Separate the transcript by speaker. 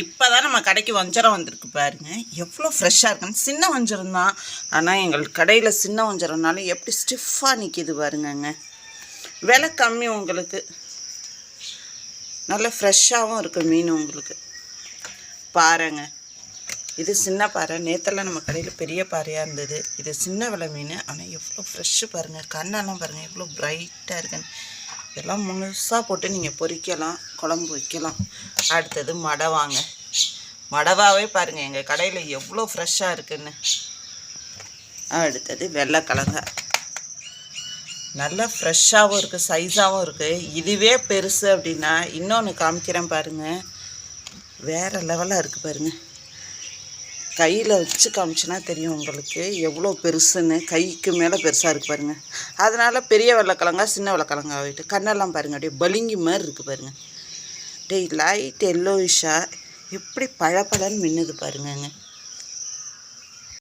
Speaker 1: இப்போ தான் நம்ம கடைக்கு வஞ்சரம் வந்திருக்கு பாருங்க. எவ்வளோ ஃப்ரெஷ்ஷாக இருக்குன்னு சின்ன வஞ்சரம் தான். ஆனால் எங்கள் கடையில் சின்ன வஞ்சரம்னால எப்படி ஸ்டிஃபாக நிற்கிது பாருங்கங்க. விலை கம்மி உங்களுக்கு. நல்ல ஃப்ரெஷ்ஷாகவும் இருக்குது மீன் உங்களுக்கு. பாருங்க. இது சின்ன பாறை. நேத்தெல்லாம் நம்ம கடையில் பெரிய பாறையாக இருந்தது. இது சின்ன விலை மீன். ஆனால் எவ்வளோ ஃப்ரெஷ்ஷு பாருங்கள் கண்ணெல்லாம் பாருங்கள் எவ்வளோ ப்ரைட்டாக இருக்குன்னு இதெல்லாம் முழுசாக போட்டு நீங்கள் பொரிக்கலாம் குழம்பு வைக்கலாம். அடுத்தது மடவாங்க மடவாவே பாருங்கள் எங்கள் கடையில் எவ்வளோ ஃப்ரெஷ்ஷாக இருக்குன்னு. அடுத்தது வெள்ளைக்கிழங்க நல்லா ஃப்ரெஷ்ஷாகவும் இருக்குது சைஸாகவும் இருக்குது இதுவே பெருசு அப்படின்னா இன்னொன்று காமிக்கிறேன் பாருங்கள் வேறு லெவலாக இருக்குது பாருங்கள் கையில் வச்சு காமிச்சுனா தெரியும் உங்களுக்கு எவ்வளோ பெருசுன்னு. கைக்கு மேலே பெருசாக இருக்குது பாருங்கள் அதனால் பெரிய வெள்ளைக்கிழங்கா சின்ன வெள்ளைக்கிழங்கா ஆகிட்டு கண்ணெல்லாம் பாருங்கள் அப்படியே பளிங்கி மாதிரி இருக்குது பாருங்கள் டெய் லைட் எல்லோயிஷாக எப்படி பழப்பழன்னு மின்னுது பாருங்கங்க.